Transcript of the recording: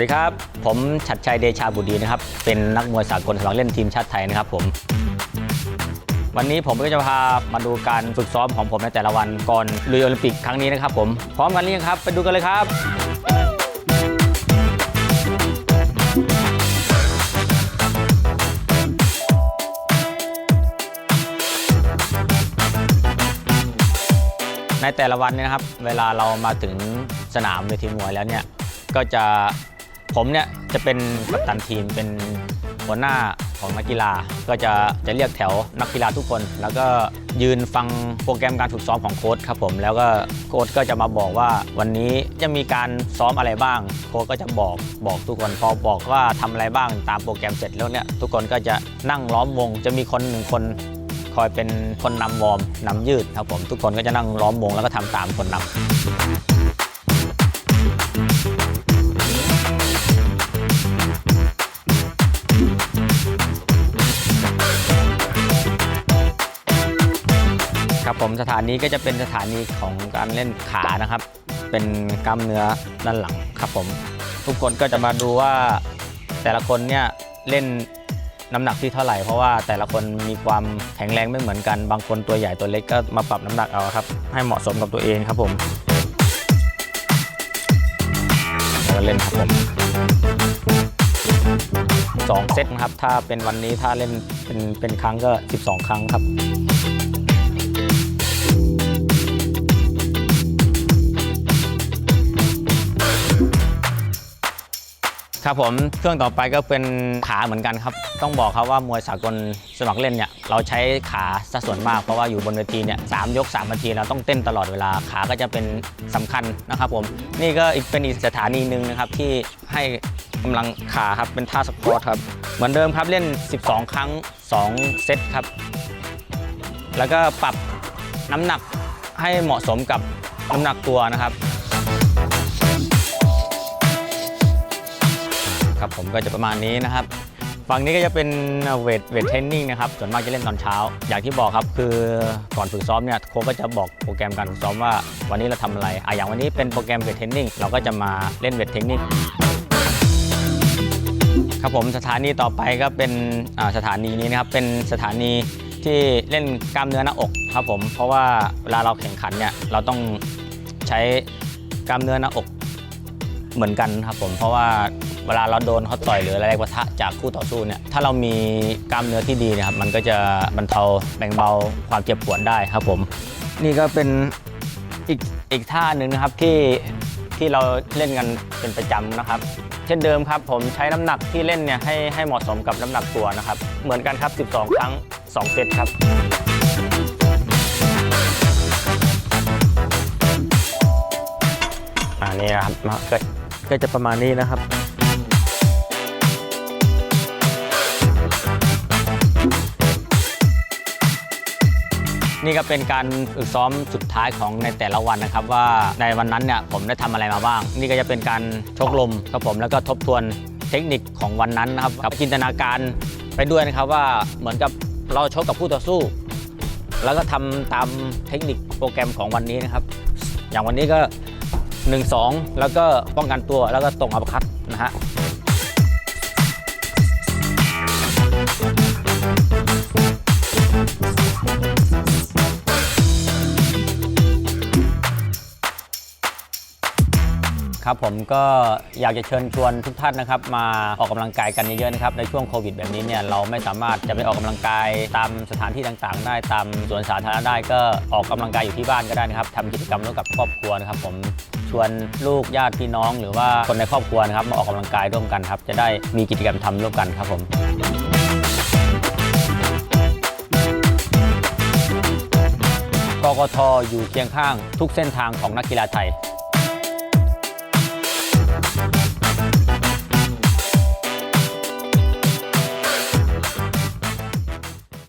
วัสดีครับ ผมชัดชัยเดชาบุตรดีนะครับ เป็นนักมวยสากลสมัครเล่นทีมชาติไทยนะครับผม วันนี้ผมก็จะพามาดูการฝึกซ้อมของผมในแต่ละวันก่อนลุยโอลิมปิกครั้งนี้นะครับผม พร้อมกันหรือยังครับ ไปดูกันเลยครับในแต่ละวันเนี่ยนะครับ เวลาเรามาถึงสนามเวทีมวยแล้วเนี่ย ก็จะ ผมเนี่ยจะเป็นกัปตันทีมเป็นหัวหน้าของนักกีฬาก็จะจะเรียกแถวนักกีฬาทุกคน แล้วก็ยืนฟังโปรแกรมการฝึกซ้อมของโค้ชครับผมแล้วก็โค้ชก็จะมาบอกว่าวันนี้จะมีการซ้อมอะไรบ้าง โค้ชก็จะบอกบอกทุกคนพอบอกว่าทำอะไรบ้างตามโปรแกรมเสร็จแล้วเนี่ยทุกคนก็จะนั่งล้อมวง จะมีคนหนึ่งคนคอยเป็นคนนำวอร์มนำยืดครับผมทุกคนก็จะนั่งล้อมวงแล้วก็ทำตามคนนำ ครับผมสถานีก็จะเป็นสถานีของการเล่นขานะครับ เป็นกล้ามเนื้อด้านหลังครับผม ทุกคนก็จะมาดูว่าแต่ละคนเนี่ยเล่นน้ำหนักที่เท่าไหร่เพราะว่าแต่ละคนมีความแข็งแรงไม่เหมือนกัน บางคนตัวใหญ่ตัวเล็กก็มาปรับน้ำหนักเอาครับ ให้เหมาะสมกับตัวเองครับผมแล้วเล่นครับผมสองเซตครับ ถ้าเป็นวันนี้ถ้าเล่นเป็นเป็นครั้งก็ 12 ครั้งครับ ครับผมเครื่องต่อไปก็เป็นขาเหมือนกันครับ ต้องบอกครับว่ามวยสากลสมัครเล่นเนี่ยเราใช้ขาซะส่วนมากเพราะว่าอยู่บนเวทีเนี่ยสามยก3นาทีเราต้องเต้นตลอดเวลาขาก็จะเป็นสำคัญนะครับผมนี่ก็อีกเป็นอีกสถานีหนึ่งนะครับที่ให้กำลังขาครับเป็นท่าสควอตครับเหมือนเดิมครับเล่น 12 ครั้ง 2 เซตครับ แล้วก็ปรับน้ำหนักให้เหมาะสมกับน้ำหนักตัวนะครับ ผมก็จะประมาณนี้นะครับฝั่งนี้ก็จะเป็นเวทเวทเทรนนิ่งนะครับส่วนมากจะเล่นตอนเช้า อย่างที่บอกครับคือก่อนฝึกซ้อมเนี่ยโค้ชก็จะบอกโปรแกรมการฝึกซ้อมว่าวันนี้เราทำอะไรอะอย่างวันนี้เป็นโปรแกรมเวทเทรนนิ่งเราก็จะมาเล่นเวทเทรนนิ่งครับผมสถานีต่อไปก็เป็นสถานีนี้นะครับเป็นสถานีที่เล่นกล้ามเนื้อหน้าอกครับผมเพราะว่าเวลาเราแข่งขันเนี่ยเราต้องใช้กล้ามเนื้อหน้าอกเหมือนกันครับผมเพราะว่า วลาเราโดนเขาต่อยหรืออะไรปะทะจากคู่ต่อสู้เนี่ยถ้าเรามีกล้ามเนื้อที่ดีนะครับมันก็จะบรรเทาแบ่งเบาความเจ็บปวดได้ครับผม นี่ก็เป็นอีกอีกท่าหนึ่งนะครับที่ที่เราเล่นกันเป็นประจำนะครับ เช่นเดิมครับ ผมใช้น้ำหนักที่เล่นเนี่ยให้ให้เหมาะสมกับน้ำหนักตัวนะครับ เหมือนกันครับ 12 ครั้ง 2 เซตครับอ่านี่นะครับก็ก็จะประมาณนี้นะครับ นี่ก็เป็นการฝึกซ้อมสุดท้ายของในแต่ละวันนะครับ ว่าในวันนั้นเนี่ยผมได้ทำอะไรมาบ้าง นี่ก็จะเป็นการชกลมครับผมแล้วก็ทบทวนเทคนิคของวันนั้นนะครับกับจินตนาการไปด้วยนะครับว่าเหมือนกับเราชกกับผู้ต่อสู้ แล้วก็ทำตามเทคนิคโปรแกรมของวันนี้นะครับ อย่างวันนี้ก็ 1 2 แล้วก็ป้องกันตัวแล้วก็ตรงอัปคัตนะฮะ ครับผมก็อยากจะเชิญชวนทุกท่านนะครับมาออกกำลังกายกันเยอะๆนะครับในช่วงโควิดแบบนี้เนี่ยเราไม่สามารถจะไปออกกำลังกายตามสถานที่ต่างๆ ได้ตามสวนสาธารณะได้ก็ออกกำลังกายอยู่ที่บ้านก็ได้นะครับทำกิจกรรมร่วมกับครอบครัวนะครับ ผมชวนลูกญาติพี่น้อง หรือว่าคนในครอบครัวนะครับมาออกกำลังกายร่วมกันครับจะได้มีกิจกรรมทำร่วมกันครับผมกกทอยู่เคียงข้างทุกเส้นทางของนักกีฬาไทย